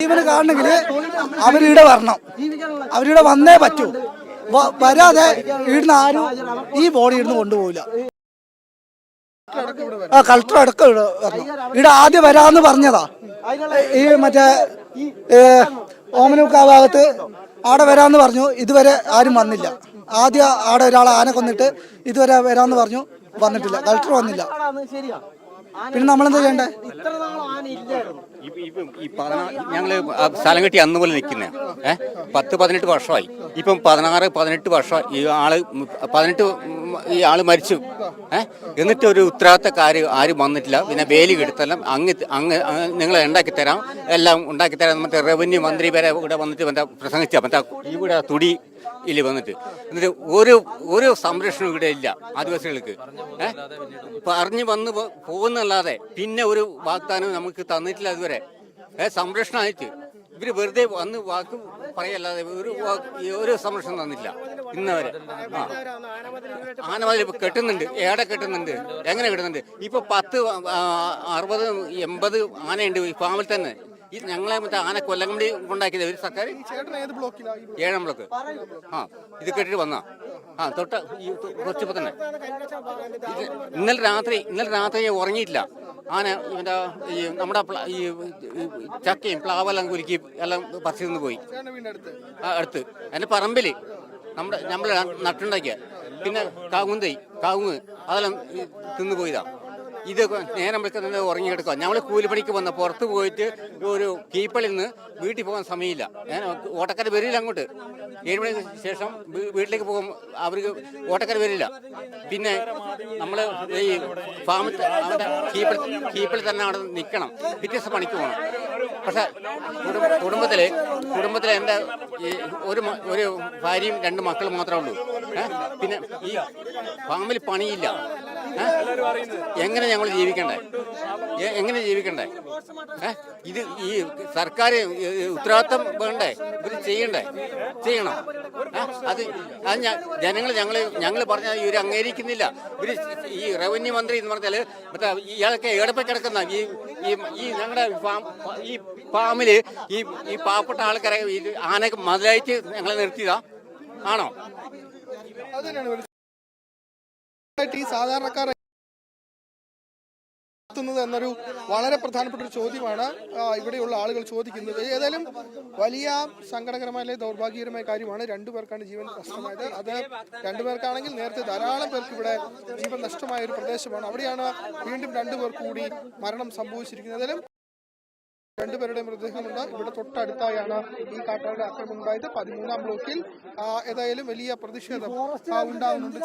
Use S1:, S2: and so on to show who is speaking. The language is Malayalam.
S1: ജീവന് കാണണമെങ്കിൽ അവരിവിടെ വരണം. അവരിവിടെ വന്നേ പറ്റൂ. വരാതെ ഇവിടുന്ന് ആരും ഈ ബോഡി ഇവിടുന്ന് കൊണ്ടുപോകില്ല ആ കളക്ടർ അടക്കം ഇവിടെ വരണം. ഇവിടെ ആദ്യം വരാന്ന് പറഞ്ഞതാ. ഈ മറ്റേ ഓമനൂക്കാ ഭാഗത്ത് ആടെ വരാന്ന് പറഞ്ഞു. ഇതുവരെ ആരും വന്നില്ല. ആദ്യം ആടെ ഒരാൾ ആന കൊന്നിട്ട് ഇതുവരെ വരാന്ന് പറഞ്ഞു. വന്നിട്ടില്ല. കളക്ടർ വന്നില്ല. പിന്നെ നമ്മളെന്താ ചെയ്യണ്ടേ?
S2: ഇപ്പൊ ഈ പതിനാ ഞങ്ങൾ സ്ഥലം കെട്ടി അന്ന് പോലെ നിൽക്കുന്ന ഏഹ് പത്ത് പതിനെട്ട് വർഷമായി. ഇപ്പം പതിനാറ് പതിനെട്ട് വർഷം ഈ ആൾ പതിനെട്ട് ഈ ആൾ മരിച്ചു. ഏഹ് എന്നിട്ട് ഒരു ഉത്തരവാദിത്തക്കാര് ആരും വന്നിട്ടില്ല. പിന്നെ വേലി കെടുത്തെല്ലാം അങ്ങ് അങ്ങ് നിങ്ങൾ ഉണ്ടാക്കി തരാം. എല്ലാം ഉണ്ടാക്കി തരാം. മറ്റേ റവന്യൂ മന്ത്രി വരെ ഇവിടെ വന്നിട്ട് മറ്റേ പ്രസംഗിച്ച മറ്റേ ഇവിടെ തുടി ഇല്ല വന്നിട്ട്. എന്നിട്ട് ഒരു ഒരു സംരക്ഷണം ഇവിടെ ഇല്ല ആദിവാസികൾക്ക്. പറഞ്ഞു വന്ന് പോകുന്നല്ലാതെ പിന്നെ ഒരു വാഗ്ദാനം നമുക്ക് തന്നിട്ടില്ല അതുവരെ സംരക്ഷണമായിട്ട്. ഇവർ വെറുതെ വന്ന് വാക്ക് പറയല്ലാതെ ഒരു ഒരു സംരക്ഷണം തന്നില്ല ഇന്നവരെ. ആ. ആനമതിൽ കെട്ടുന്നുണ്ട്. ഏടെ കെട്ടുന്നുണ്ട്? എങ്ങനെ കെട്ടുന്നുണ്ട്? ഇപ്പൊ പത്ത് അറുപത് എൺപത് ആനയുണ്ട് ഫാമിൽ തന്നെ. ഈ ഞങ്ങളെ മറ്റേ ആന കൊല്ലം കൂടി കൊണ്ടാക്കിയത് ഒരു സർക്കാർ? ഏഴാം ബ്ലോക്ക്. ആ ഇത് കേട്ടിട്ട് വന്നാ? ആ തൊട്ട ഈ തൊ- കുറച്ചിപ്പോ തന്നെ. ഇന്നലെ രാത്രി ഇന്നലെ രാത്രി ഞാൻ ഉറങ്ങിയിട്ടില്ല. ആന ഇവന്റെ ഈ നമ്മുടെ ഈ ചക്കയും പ്ലാവെല്ലാം കുലുക്കി എല്ലാം പറിച്ചു നിന്ന് പോയി. ആ അടുത്ത്. എന്റെ പറമ്പിൽ നമ്മുടെ നമ്മൾ നട്ടുണ്ടാക്കിയ. പിന്നെ കാവുന്തൈ കാവുങ്ങ് അതെല്ലാം തിന്നു പോയതാ. ഇത് നേരം വിളിക്കുന്നത് ഉറങ്ങിയെടുക്കുക ഞങ്ങൾ കൂലിപ്പണിക്ക് വന്ന പുറത്ത് പോയിട്ട് ഒരു കീപ്പളിൽ നിന്ന് വീട്ടിൽ പോകാൻ സമയമില്ല. ഞാൻ ഓട്ടക്കാർ വരില്ല അങ്ങോട്ട്. ഏഴ് മണിക്ക് ശേഷം വീട്ടിലേക്ക് പോകും അവർക്ക് ഓട്ടക്കാർ വരില്ല. പിന്നെ നമ്മൾ ഈ ഫാമിൽ കീപ്പിൾ കീപ്പിൽ തന്നെ അവിടെ നിൽക്കണം പിറ്റേസ് പണിക്ക് പോകണം പക്ഷെ കുടുംബത്തിൽ കുടുംബത്തിലെ എന്റെ ഒരു ഒരു ഭാര്യയും രണ്ട് മക്കളും മാത്രമേ ഉള്ളൂ. പിന്നെ ഈ ഫാമിൽ പണിയില്ല? എങ്ങനെ ഞങ്ങൾ ജീവിക്കണ്ടേ? എങ്ങനെ ജീവിക്കണ്ടേ? ഇത് ഈ സർക്കാർ ഉത്തരവാദിത്തം വേണ്ടേ? ഇവർ ചെയ്യണ്ടേ? ചെയ്യണം. അത് അത് ജനങ്ങൾ ഞങ്ങൾ ഞങ്ങൾ പറഞ്ഞാൽ ഇവർ അംഗീകരിക്കുന്നില്ല. ഇവർ ഈ റവന്യൂ മന്ത്രി എന്ന് പറഞ്ഞാൽ മറ്റേ ഇയാളൊക്കെ ഏടപ്പ കിടക്കുന്ന ഈ ഈ ഈ ഞങ്ങളുടെ ഫാം ഈ ഫാമിൽ ഈ ഈ പാവപ്പെട്ട ആൾക്കാരെ ഈ ആനക്ക് മതിലായിട്ട് ഞങ്ങളെ നിർത്തിയതാ. ആണോ?
S3: ഈ എത്തുന്നത് എന്നൊരു വളരെ പ്രധാനപ്പെട്ട ഒരു ചോദ്യമാണ് ഇവിടെയുള്ള ആളുകൾ ചോദിക്കുന്നത്. ഏതായാലും വലിയ സങ്കടകരമായ ദൗർഭാഗ്യകരമായ കാര്യമാണ് രണ്ടുപേർക്കാണ് ജീവൻ നഷ്ടമായത്. അത് രണ്ടുപേർക്കാണെങ്കിൽ നേരത്തെ ധാരാളം പേർക്ക് ഇവിടെ ജീവൻ നഷ്ടമായ ഒരു പ്രദേശമാണ്. അവിടെയാണ് വീണ്ടും രണ്ടുപേർ കൂടി മരണം സംഭവിച്ചിരിക്കുന്നത്. ഏതായാലും രണ്ടുപേരുടെ മൃതദേഹമുണ്ട് ഇവിടെ തൊട്ടടുത്തായാണ് ഈ കാട്ടാളുടെ ആക്രമണം ഉണ്ടായത്. പതിമൂന്നാം ബ്ലോക്കിൽ ഏതായാലും വലിയ പ്രതിഷേധം ഉണ്ടാകുന്നുണ്ട്